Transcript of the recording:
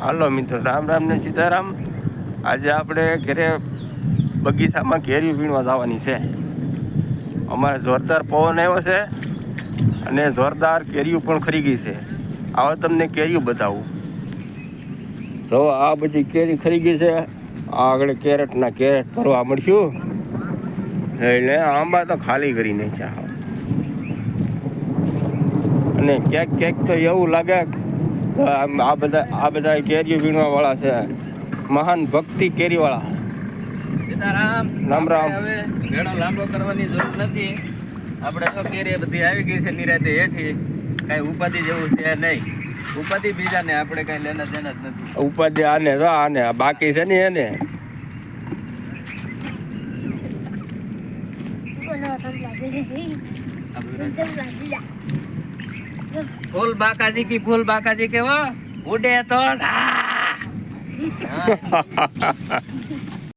હાલો મિત્રો, રામ રામ ને સીતારામ. આજે આપણે ઘરે બગીચામાં કેરી વીણવા જવાની છે. અમારે જોરદાર પવન આવ્યો છે અને જોરદાર કેરીઓ પણ ખરી ગઈ છે. આવો તમને કેરીઓ બતાવું. જો આ બધી કેરી ખરી ગઈ છે. આગળ કેરેટના કેરેટ ભરવા મળશું. એટલે આંબા તો ખાલી કરી નાખ્યા. અને ક્યાંક ક્યાંક તો એવું લાગે આ બધા આ બધા કેરીઓ વીણવા વાળા છે. મહાન ભક્તિ કેરી વાળા રામ રામ. લાંબો કરવાની જરૂર નથી. આપણે તો કેરી બધી આવી ગઈ છે નિરાતે હેઠી. કાંઈ ઉપાધિ જેવું છે નહીં. ઉપાધિ બીજાને આપણે કાંઈ લેના દેના જ નથી. ઉપાધિ આને તો આને. આ બાકી છે ને એને. ફૂલ બાકાજી કી ફૂલ બાકાજી કેવો? ઉડે તો